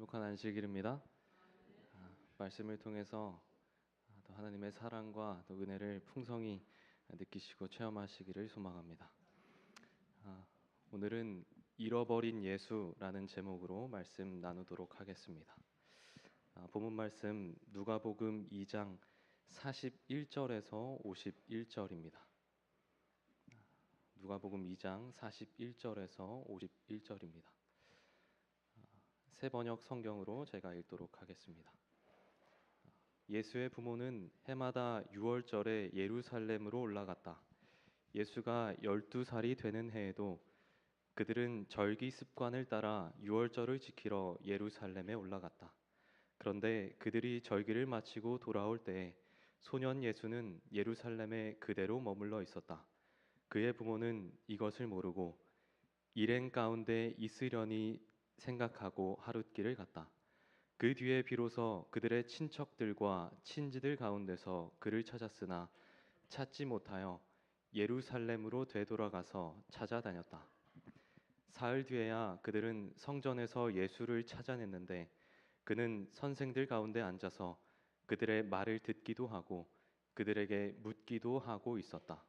행복한 안식일입니다. 아, 말씀을 통해서 아, 또 하나님의 사랑과 또 은혜를 풍성히 느끼시고 체험하시기를 소망합니다. 아, 오늘은 잃어버린 예수라는 제목으로 말씀 나누도록 하겠습니다. 아, 본문 말씀 누가복음 2장 41절에서 51절입니다. 누가복음 2장 41절에서 51절입니다. 새 번역 성경으로 제가 읽도록 하겠습니다. 예수의 부모는 해마다 6월절에 예루살렘으로 올라갔다. 예수가 12살이 되는 해에도 그들은 절기 습관을 따라 6월절을 지키러 예루살렘에 올라갔다. 그런데 그들이 절기를 마치고 돌아올 때에 소년 예수는 예루살렘에 그대로 머물러 있었다. 그의 부모는 이것을 모르고 일행 가운데 있으려니 생각하고 하룻길을 갔다. 그 뒤에 비로소 그들의 친척들과 친지들 가운데서 그를 찾았으나 찾지 못하여 예루살렘으로 되돌아가서 찾아다녔다. 사흘 뒤에야 그들은 성전에서 예수를 찾아냈는데 그는 선생들 가운데 앉아서 그들의 말을 듣기도 하고 그들에게 묻기도 하고 있었다.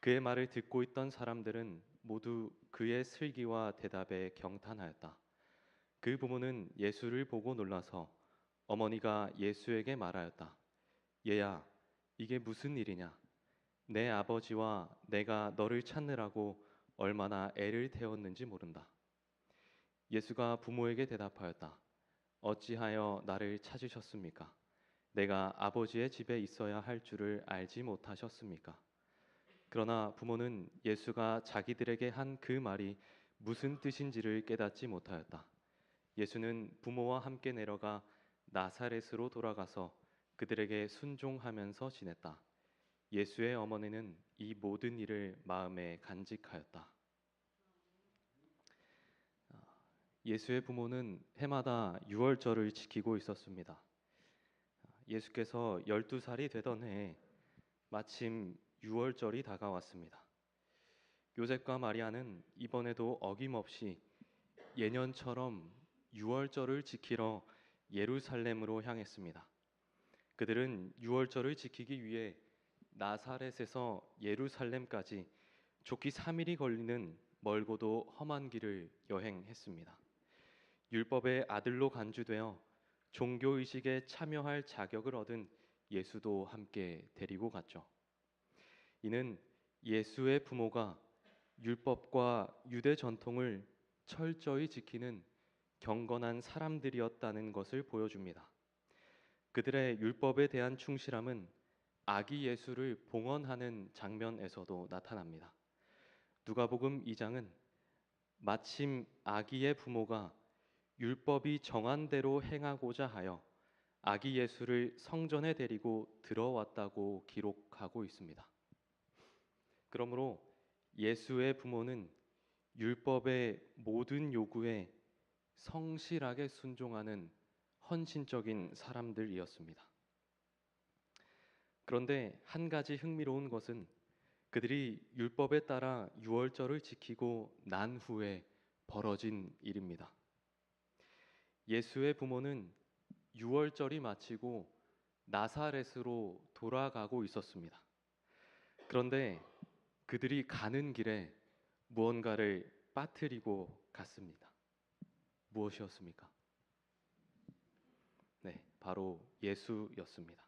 그의 말을 듣고 있던 사람들은 모두 그의 슬기와 대답에 경탄하였다. 그 부모는 예수를 보고 놀라서 어머니가 예수에게 말하였다. 얘야, 이게 무슨 일이냐? 내 아버지와 내가 너를 찾느라고 얼마나 애를 태웠는지 모른다. 예수가 부모에게 대답하였다. 어찌하여 나를 찾으셨습니까? 내가 아버지의 집에 있어야 할 줄을 알지 못하셨습니까? 그러나 부모는 예수가 자기들에게 한 그 말이 무슨 뜻인지를 깨닫지 못하였다. 예수는 부모와 함께 내려가 나사렛으로 돌아가서 그들에게 순종하면서 지냈다. 예수의 어머니는 이 모든 일을 마음에 간직하였다. 예수의 부모는 해마다 유월절을 지키고 있었습니다. 예수께서 12살이 되던 해에 마침 유월절이 다가왔습니다. 요셉과 마리아는 이번에도 어김없이 예년처럼 유월절을 지키러 예루살렘으로 향했습니다. 그들은 유월절을 지키기 위해 나사렛에서 예루살렘까지 좋기 3일이 걸리는 멀고도 험한 길을 여행했습니다. 율법의 아들로 간주되어 종교 의식에 참여할 자격을 얻은 예수도 함께 데리고 갔죠. 이는 예수의 부모가 율법과 유대 전통을 철저히 지키는 경건한 사람들이었다는 것을 보여줍니다. 그들의 율법에 대한 충실함은 아기 예수를 봉헌하는 장면에서도 나타납니다. 누가복음 2장은 마침 아기의 부모가 율법이 정한 대로 행하고자 하여 아기 예수를 성전에 데리고 들어왔다고 기록하고 있습니다. 그러므로 예수의 부모는 율법의 모든 요구에 성실하게 순종하는 헌신적인 사람들이었습니다. 그런데 한 가지 흥미로운 것은 그들이 율법에 따라 유월절을 지키고 난 후에 벌어진 일입니다. 예수의 부모는 유월절이 마치고 나사렛으로 돌아가고 있었습니다. 그런데 그들이 가는 길에 무언가를 빠뜨리고 갔습니다. 무엇이었습니까? 네, 바로 예수였습니다.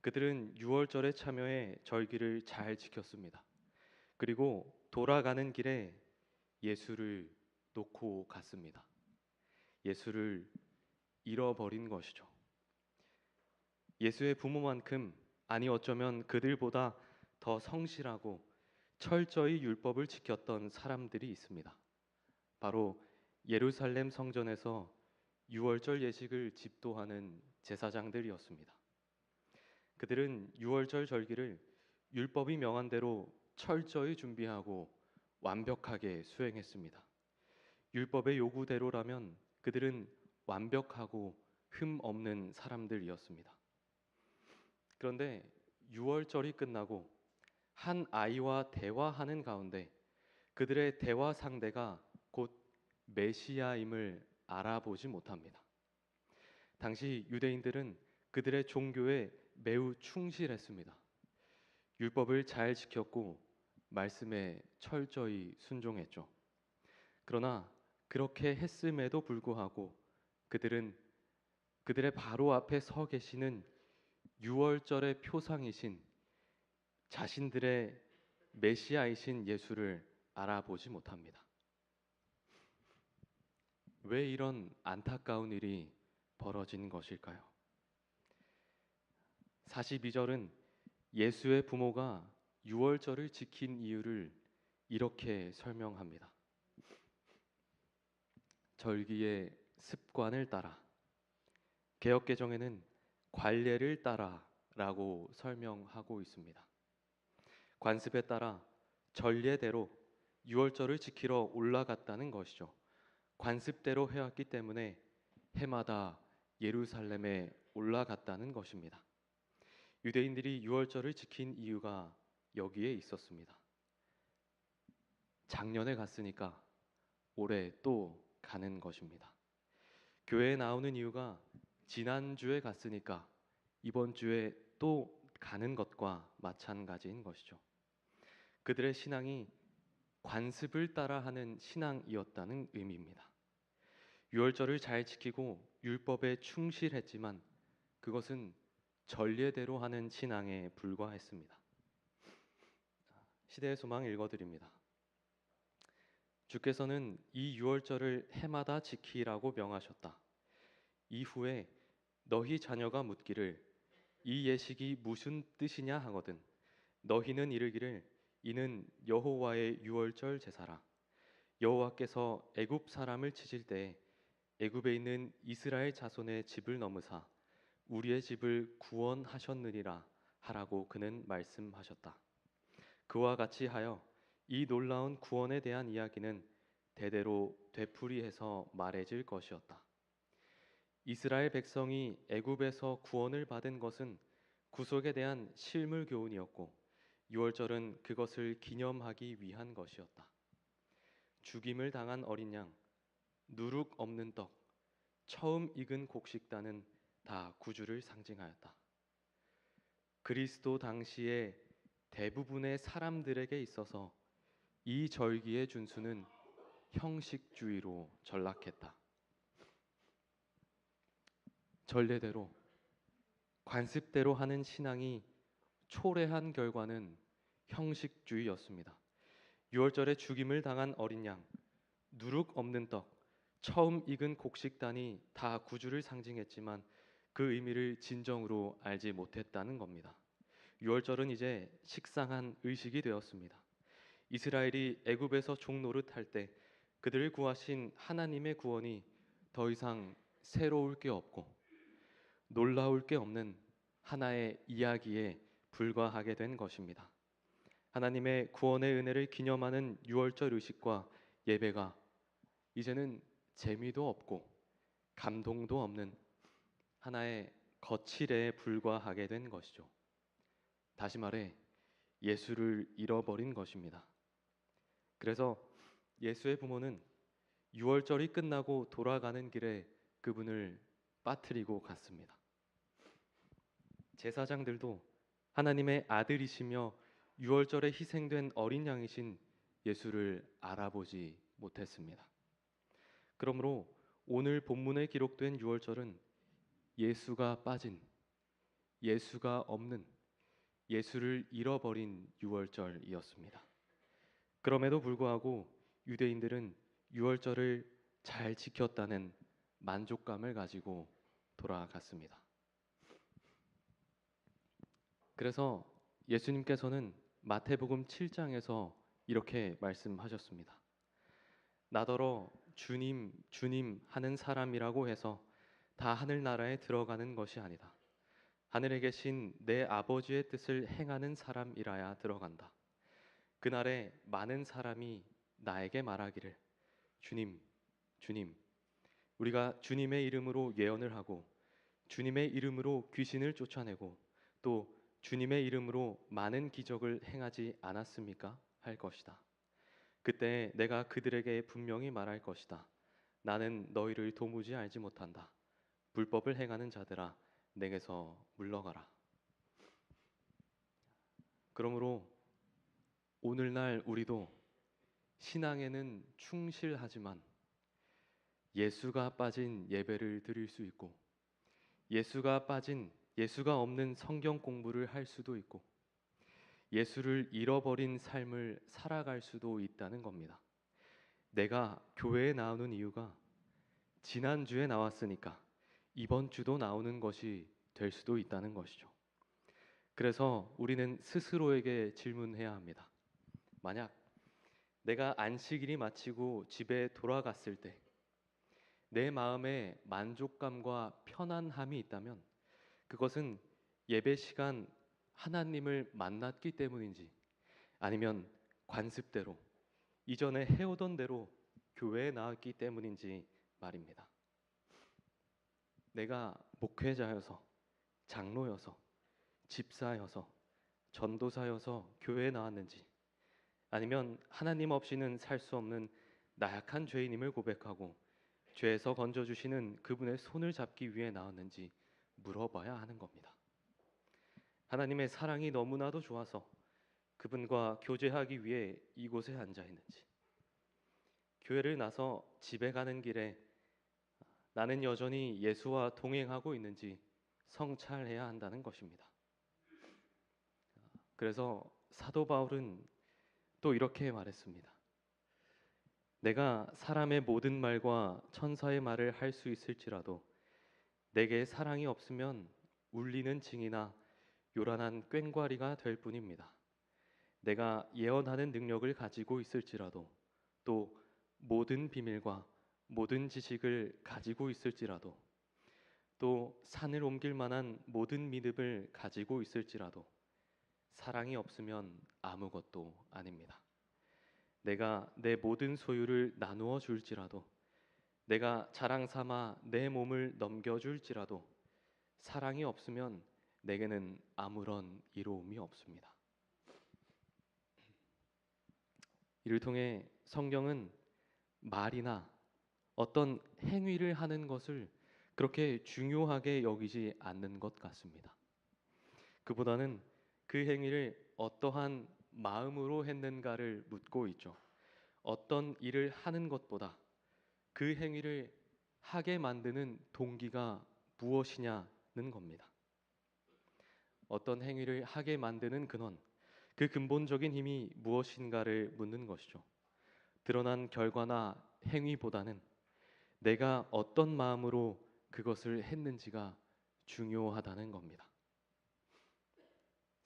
그들은 6월절에 참여해 절기를 잘 지켰습니다. 그리고 돌아가는 길에 예수를 놓고 갔습니다. 예수를 잃어버린 것이죠. 예수의 부모만큼 아니 어쩌면 그들보다 더 성실하고 철저히 율법을 지켰던 사람들이 있습니다. 바로 예루살렘 성전에서 유월절 예식을 집도하는 제사장들이었습니다. 그들은 유월절 절기를 율법이 명한 대로 철저히 준비하고 완벽하게 수행했습니다. 율법의 요구대로라면 그들은 완벽하고 흠 없는 사람들이었습니다. 그런데 유월절이 끝나고 한 아이와 대화하는 가운데 그들의 대화 상대가 곧 메시아임을 알아보지 못합니다. 당시 유대인들은 그들의 종교에 매우 충실했습니다. 율법을 잘 지켰고 말씀에 철저히 순종했죠. 그러나 그렇게 했음에도 불구하고 그들은 그들의 바로 앞에 서 계시는 유월절의 표상이신 자신들의 메시아이신 예수를 알아보지 못합니다. 왜 이런 안타까운 일이 벌어진 것일까요? 42절은 예수의 부모가 유월절을 지킨 이유를 이렇게 설명합니다. 절기의 습관을 따라 개혁 개정에는 관례를 따라라고 설명하고 있습니다. 관습에 따라 전례대로 유월절을 지키러 올라갔다는 것이죠. 관습대로 해왔기 때문에 해마다 예루살렘에 올라갔다는 것입니다. 유대인들이 유월절을 지킨 이유가 여기에 있었습니다. 작년에 갔으니까 올해 또 가는 것입니다. 교회에 나오는 이유가 지난주에 갔으니까 이번 주에 또 가는 것과 마찬가지인 것이죠. 그들의 신앙이 관습을 따라 하는 신앙이었다는 의미입니다. 유월절을 잘 지키고 율법에 충실했지만 그것은 전례대로 하는 신앙에 불과했습니다. 시대의 소망 읽어드립니다. 주께서는 이 유월절을 해마다 지키라고 명하셨다. 이후에 너희 자녀가 묻기를 이 예식이 무슨 뜻이냐 하거든 너희는 이르기를 이는 여호와의 유월절 제사라 여호와께서 애굽 사람을 치실 때 애굽에 있는 이스라엘 자손의 집을 넘으사 우리의 집을 구원하셨느니라 하라고 그는 말씀하셨다. 그와 같이 하여 이 놀라운 구원에 대한 이야기는 대대로 되풀이해서 말해질 것이었다. 이스라엘 백성이 애굽에서 구원을 받은 것은 구속에 대한 실물 교훈이었고 유월절은 그것을 기념하기 위한 것이었다. 죽임을 당한 어린 양, 누룩 없는 떡, 처음 익은 곡식단은 다 구주를 상징하였다. 그리스도 당시에 대부분의 사람들에게 있어서 이 절기의 준수는 형식주의로 전락했다. 전례대로 관습대로 하는 신앙이 초래한 결과는 형식주의였습니다. 유월절에 죽임을 당한 어린 양, 누룩 없는 떡, 처음 익은 곡식단이 다 구주를 상징했지만 그 의미를 진정으로 알지 못했다는 겁니다. 유월절은 이제 식상한 의식이 되었습니다. 이스라엘이 애굽에서 종노릇 할 때 그들을 구하신 하나님의 구원이 더 이상 새로울 게 없고 놀라울 게 없는 하나의 이야기에 불과하게 된 것입니다. 하나님의 구원의 은혜를 기념하는 유월절 의식과 예배가 이제는 재미도 없고 감동도 없는 하나의 거칠에 불과하게 된 것이죠. 다시 말해 예수를 잃어버린 것입니다. 그래서 예수의 부모는 유월절이 끝나고 돌아가는 길에 그분을 빠뜨리고 갔습니다. 제사장들도 하나님의 아들이시며 유월절에 희생된 어린 양이신 예수를 알아보지 못했습니다. 그러므로 오늘 본문에 기록된 유월절은 예수가 빠진 예수가 없는 예수를 잃어버린 유월절이었습니다. 그럼에도 불구하고 유대인들은 유월절을 잘 지켰다는 만족감을 가지고 돌아갔습니다. 그래서 예수님께서는 마태복음 7장에서 이렇게 말씀하셨습니다. 나더러 주님, 주님 하는 사람이라고 해서 다 하늘나라에 들어가는 것이 아니다. 하늘에 계신 내 아버지의 뜻을 행하는 사람이라야 들어간다. 그날에 많은 사람이 나에게 말하기를 주님, 주님, 우리가 주님의 이름으로 예언을 하고 주님의 이름으로 귀신을 쫓아내고 또 주님의 이름으로 많은 기적을 행하지 않았습니까? 할 것이다. 그때 내가 그들에게 분명히 말할 것이다. 나는 너희를 도무지 알지 못한다. 불법을 행하는 자들아 내게서 물러가라. 그러므로 오늘날 우리도 신앙에는 충실하지만 예수가 빠진 예배를 드릴 수 있고 예수가 빠진 예수가 없는 성경 공부를 할 수도 있고 예수를 잃어버린 삶을 살아갈 수도 있다는 겁니다. 내가 교회에 나오는 이유가 지난주에 나왔으니까 이번 주도 나오는 것이 될 수도 있다는 것이죠. 그래서 우리는 스스로에게 질문해야 합니다. 만약 내가 안식일이 마치고 집에 돌아갔을 때 내 마음에 만족감과 편안함이 있다면 그것은 예배 시간 하나님을 만났기 때문인지 아니면 관습대로 이전에 해오던 대로 교회에 나왔기 때문인지 말입니다. 내가 목회자여서 장로여서 집사여서 전도사여서 교회에 나왔는지 아니면 하나님 없이는 살 수 없는 나약한 죄인임을 고백하고 죄에서 건져 주시는 그분의 손을 잡기 위해 나왔는지 물어봐야 하는 겁니다. 하나님의 사랑이 너무나도 좋아서 그분과 교제하기 위해 이곳에 앉아 있는지 교회를 나서 집에 가는 길에 나는 여전히 예수와 동행하고 있는지 성찰해야 한다는 것입니다. 그래서 사도 바울은 또 이렇게 말했습니다. 내가 사람의 모든 말과 천사의 말을 할 수 있을지라도 내게 사랑이 없으면 울리는 징이나 요란한 꽹과리가 될 뿐입니다. 내가 예언하는 능력을 가지고 있을지라도 또 모든 비밀과 모든 지식을 가지고 있을지라도 또 산을 옮길 만한 모든 믿음을 가지고 있을지라도 사랑이 없으면 아무것도 아닙니다. 내가 내 모든 소유를 나누어 줄지라도 내가 자랑 삼아 내 몸을 넘겨 줄지라도 사랑이 없으면 내게는 아무런 이로움이 없습니다. 이를 통해 성경은 말이나 어떤 행위를 하는 것을 그렇게 중요하게 여기지 않는 것 같습니다. 그보다는 그 행위를 어떠한 마음으로 했는가를 묻고 있죠. 어떤 일을 하는 것보다 그 행위를 하게 만드는 동기가 무엇이냐는 겁니다. 어떤 행위를 하게 만드는 근원, 그 근본적인 힘이 무엇인가를 묻는 것이죠. 드러난 결과나 행위보다는 내가 어떤 마음으로 그것을 했는지가 중요하다는 겁니다.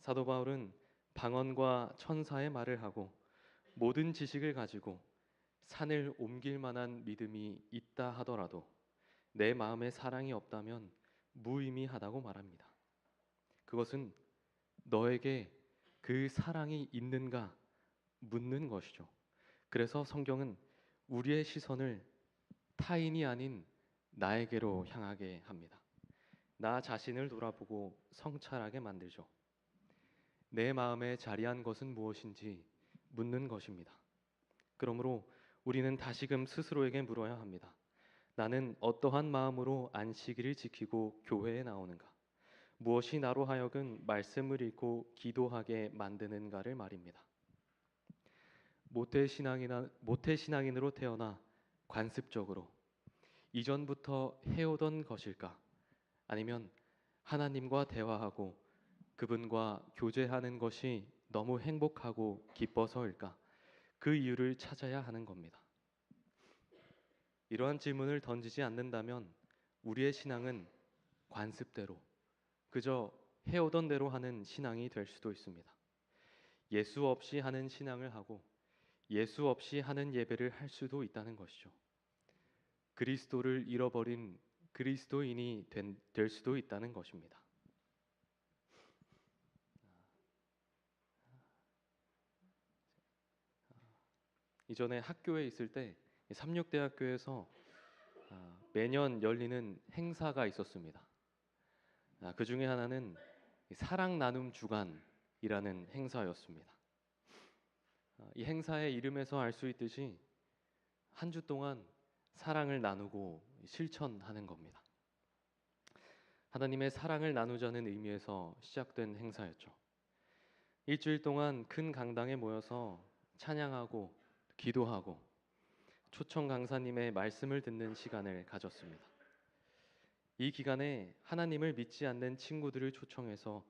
사도 바울은 방언과 천사의 말을 하고 모든 지식을 가지고 산을 옮길 만한 믿음이 있다 하더라도 내 마음에 사랑이 없다면 무의미하다고 말합니다. 그것은 너에게 그 사랑이 있는가 묻는 것이죠. 그래서 성경은 우리의 시선을 타인이 아닌 나에게로 향하게 합니다. 나 자신을 돌아보고 성찰하게 만들죠. 내 마음에 자리한 것은 무엇인지 묻는 것입니다. 그러므로 우리는 다시금 스스로에게 물어야 합니다. 나는 어떠한 마음으로 안식일을 지키고 교회에 나오는가? 무엇이 나로 하여금 말씀을 읽고 기도하게 만드는가를 말입니다. 모태 신앙이나 모태 신앙인으로 태어나 관습적으로 이전부터 해오던 것일까? 아니면 하나님과 대화하고 그분과 교제하는 것이 너무 행복하고 기뻐서일까? 그 이유를 찾아야 하는 겁니다. 이러한 질문을 던지지 않는다면 우리의 신앙은 관습대로 그저 해오던 대로 하는 신앙이 될 수도 있습니다. 예수 없이 하는 신앙을 하고 예수 없이 하는 예배를 할 수도 있다는 것이죠. 그리스도를 잃어버린 그리스도인이 된, 될 수도 있다는 것입니다. 이전에 학교에 있을 때 삼육대학교에서 아, 매년 열리는 행사가 있었습니다. 아, 그 중에 하나는 사랑 나눔 주간이라는 행사였습니다. 아, 이 행사의 이름에서 알 수 있듯이 한 주 동안 사랑을 나누고 실천하는 겁니다. 하나님의 사랑을 나누자는 의미에서 시작된 행사였죠. 일주일 동안 큰 강당에 모여서 찬양하고 기도하고 초청 강사님의 말씀을 듣는 시간을 가졌습니다. 이 기간에 하나님을 믿지 않는 친구들을 초청해서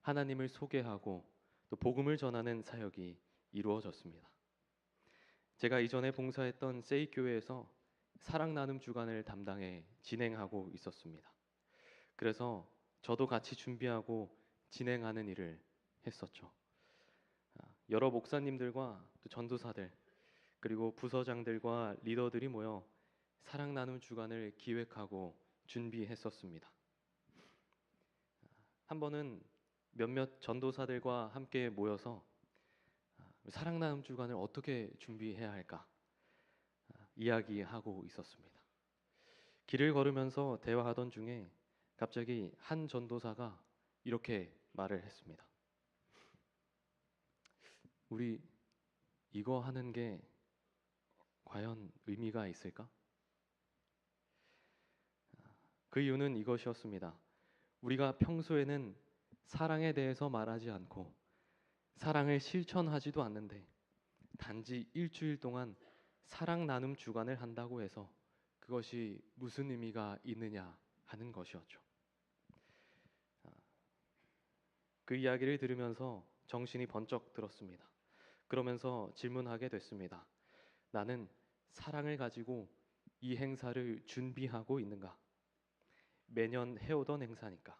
하나님을 소개하고 또 복음을 전하는 사역이 이루어졌습니다. 제가 이전에 봉사했던 세이 교회에서 사랑 나눔 주간을 담당해 진행하고 있었습니다. 그래서 저도 같이 준비하고 진행하는 일을 했었죠. 아, 여러 목사님들과 또 전도사들 그리고 부서장들과 리더들이 모여 사랑 나눔 주간을 기획하고 준비했었습니다. 한 번은 몇몇 전도사들과 함께 모여서 아, 사랑 나눔 주간을 어떻게 준비해야 할까 아, 이야기하고 있었습니다. 길을 걸으면서 대화하던 중에 갑자기 한 전도사가 이렇게 말을 했습니다. 우리 이거 하는 게 과연 의미가 있을까? 그 이유는 이것이었습니다. 우리가 평소에는 사랑에 대해서 말하지 않고 사랑을 실천하지도 않는데 단지 일주일 동안 사랑 나눔 주간을 한다고 해서 그것이 무슨 의미가 있느냐 하는 것이었죠. 그 이야기를 들으면서 정신이 번쩍 들었습니다. 그러면서 질문하게 됐습니다. 나는 사랑을 가지고 이 행사를 준비하고 있는가? 매년 해오던 행사니까.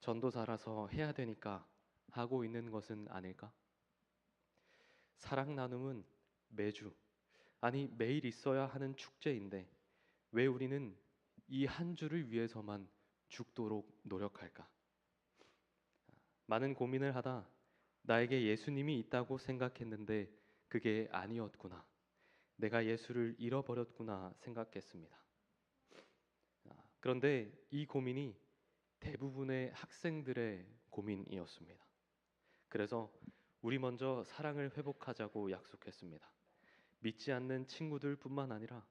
전도사라서 해야 되니까 하고 있는 것은 아닐까? 사랑 나눔은 매주, 아니 매일 있어야 하는 축제인데 왜 우리는 이 한 주를 위해서만 죽도록 노력할까? 많은 고민을 하다 나에게 예수님이 있다고 생각했는데 그게 아니었구나. 내가 예수를 잃어버렸구나 생각했습니다. 아, 그런데 이 고민이 대부분의 학생들의 고민이었습니다. 그래서 우리 먼저 사랑을 회복하자고 약속했습니다. 믿지 않는 친구들뿐만 아니라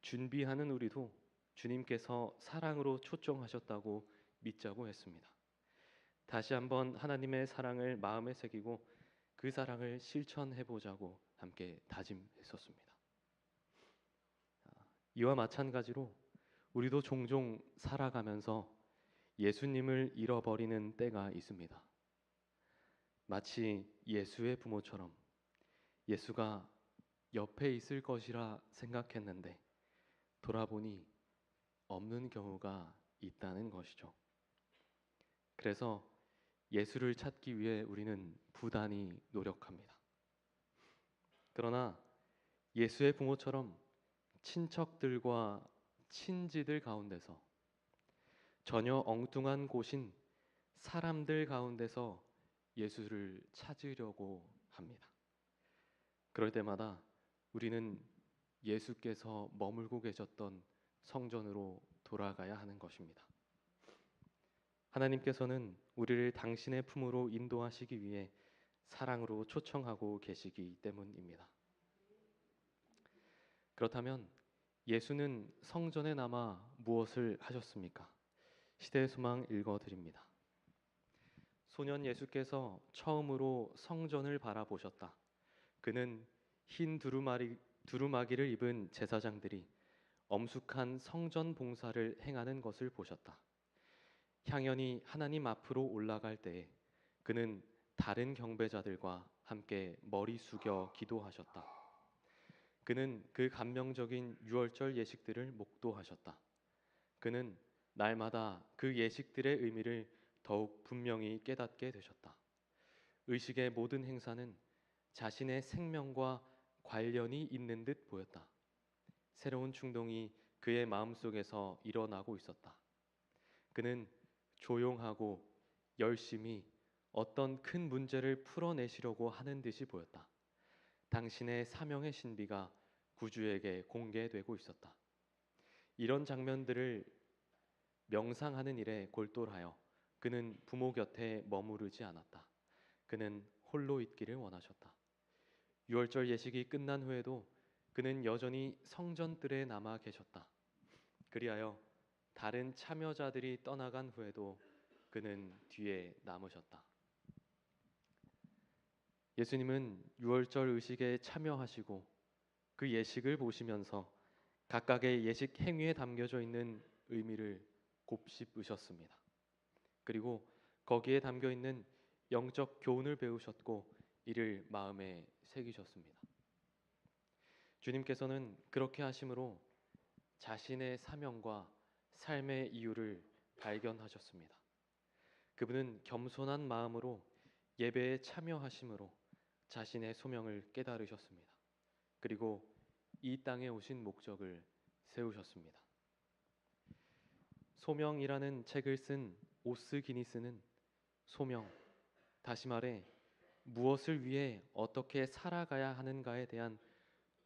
준비하는 우리도 주님께서 사랑으로 초청하셨다고 믿자고 했습니다. 다시 한번 하나님의 사랑을 마음에 새기고 그 사랑을 실천해 보자고 함께 다짐했었습니다. 이와 마찬가지로 우리도 종종 살아가면서 예수님을 잃어버리는 때가 있습니다. 마치 예수의 부모처럼 예수가 옆에 있을 것이라 생각했는데 돌아보니 없는 경우가 있다는 것이죠. 그래서 예수를 찾기 위해 우리는 부단히 노력합니다. 그러나 예수의 부모처럼 친척들과 친지들 가운데서 전혀 엉뚱한 곳인 사람들 가운데서 예수를 찾으려고 합니다. 그럴 때마다 우리는 예수께서 머물고 계셨던 성전으로 돌아가야 하는 것입니다. 하나님께서는 우리를 당신의 품으로 인도하시기 위해 사랑으로 초청하고 계시기 때문입니다. 그렇다면 예수는 성전에 남아 무엇을 하셨습니까? 시대의 소망 읽어 드립니다. 소년 예수께서 처음으로 성전을 바라보셨다. 그는 흰 두루마리, 두루마기를 입은 제사장들이 엄숙한 성전 봉사를 행하는 것을 보셨다. 향연이 하나님 앞으로 올라갈 때에 그는 다른 경배자들과 함께 머리 숙여 기도하셨다. 그는 그 감명적인 유월절 예식들을 목도하셨다. 그는 날마다 그 예식들의 의미를 더욱 분명히 깨닫게 되셨다. 의식의 모든 행사는 자신의 생명과 관련이 있는 듯 보였다. 새로운 충동이 그의 마음속에서 일어나고 있었다. 그는 조용하고 열심히 어떤 큰 문제를 풀어내시려고 하는 듯이 보였다. 당신의 사명의 신비가 구주에게 공개되고 있었다. 이런 장면들을 명상하는 일에 골똘하여 그는 부모 곁에 머무르지 않았다. 그는 홀로 있기를 원하셨다. 유월절 예식이 끝난 후에도 그는 여전히 성전뜰에 남아 계셨다. 그리하여 다른 참여자들이 떠나간 후에도 그는 뒤에 남으셨다. 예수님은 유월절 의식에 참여하시고 그 예식을 보시면서 각각의 예식 행위에 담겨져 있는 의미를 곱씹으셨습니다. 그리고 거기에 담겨 있는 영적 교훈을 배우셨고 이를 마음에 새기셨습니다. 주님께서는 그렇게 하심으로 자신의 사명과 삶의 이유를 발견하셨습니다. 그분은 겸손한 마음으로 예배에 참여하심으로 자신의 소명을 깨달으셨습니다. 그리고 이 땅에 오신 목적을 세우셨습니다. 소명이라는 책을 쓴 오스 기니스는 소명, 다시 말해 무엇을 위해 어떻게 살아가야 하는가에 대한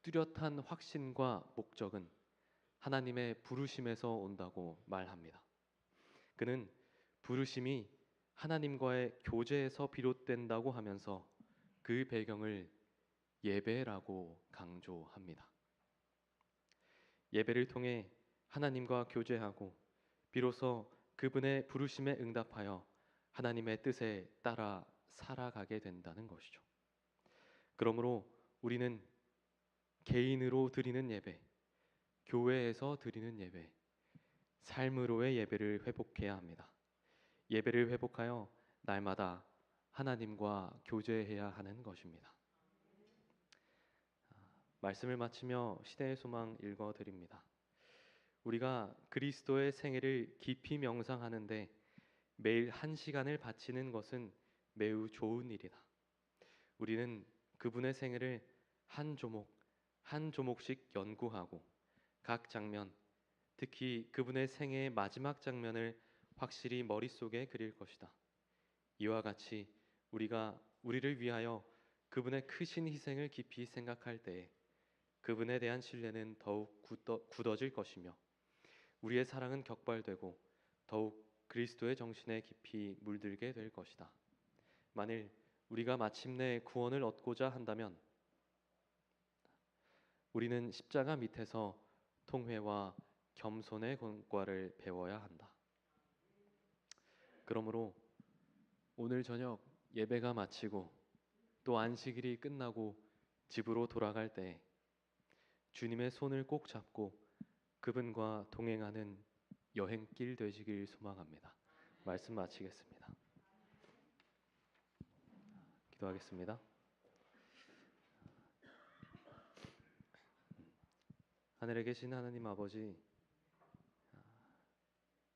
뚜렷한 확신과 목적은 하나님의 부르심에서 온다고 말합니다. 그는 부르심이 하나님과의 교제에서 비롯된다고 하면서 그 배경을 예배라고 강조합니다. 예배를 통해 하나님과 교제하고 비로소 그분의 부르심에 응답하여 하나님의 뜻에 따라 살아가게 된다는 것이죠. 그러므로 우리는 개인으로 드리는 예배, 교회에서 드리는 예배, 삶으로의 예배를 회복해야 합니다. 예배를 회복하여 날마다 하나님과 교제해야 하는 것입니다. 말씀을 마치며 시대의 소망 읽어 드립니다. 우리가 그리스도의 생애를 깊이 명상하는데 매일 한 시간을 바치는 것은 매우 좋은 일이다. 우리는 그분의 생애를 한 조목 한 조목씩 연구하고 각 장면, 특히 그분의 생애의 마지막 장면을 확실히 머릿속에 그릴 것이다. 이와 같이 우리가 우리를 위하여 그분의 크신 희생을 깊이 생각할 때에 그분에 대한 신뢰는 더욱 굳어, 굳어 질 것이며 우리의 사랑은 격발되고 더욱 그리스도의 정신에 깊이 물들게 될 것이다. 만일 우리가 마침내 구원을 얻고자 한다면 우리는 십자가 밑에서 통회와 겸손의 권과를 배워야 한다. 그러므로 오늘 저녁 예배가 마치고 또 안식일이 끝나고 집으로 돌아갈 때 주님의 손을 꼭 잡고 그분과 동행하는 여행길 되시길 소망합니다. 말씀 마치겠습니다. 기도하겠습니다. 하늘에 계신 하나님 아버지,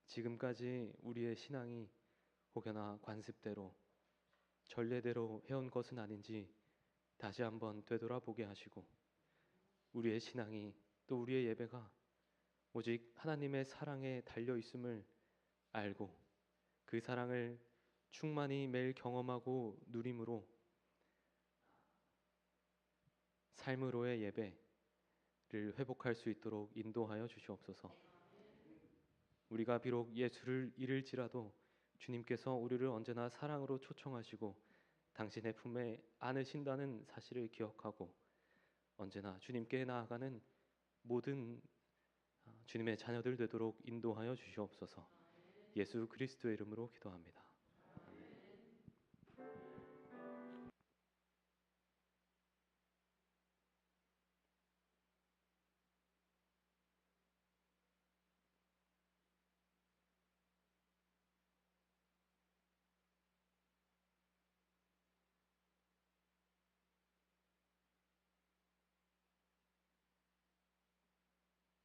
지금까지 우리의 신앙이 혹여나 관습대로 전례대로 해온 것은 아닌지 다시 한번 되돌아보게 하시고 우리의 신앙이 또 우리의 예배가 오직 하나님의 사랑에 달려 있음을 알고 그 사랑을 충만히 매일 경험하고 누림으로 삶으로의 예배 를 회복할 수 있도록 인도하여 주시옵소서. 우리가 비록 예수를 잃을지라도 주님께서 우리를 언제나 사랑으로 초청하시고 당신의 품에 안으신다는 사실을 기억하고 언제나 주님께 나아가는 모든 주님의 자녀들 되도록 인도하여 주시옵소서. 예수 그리스도의 이름으로 기도합니다.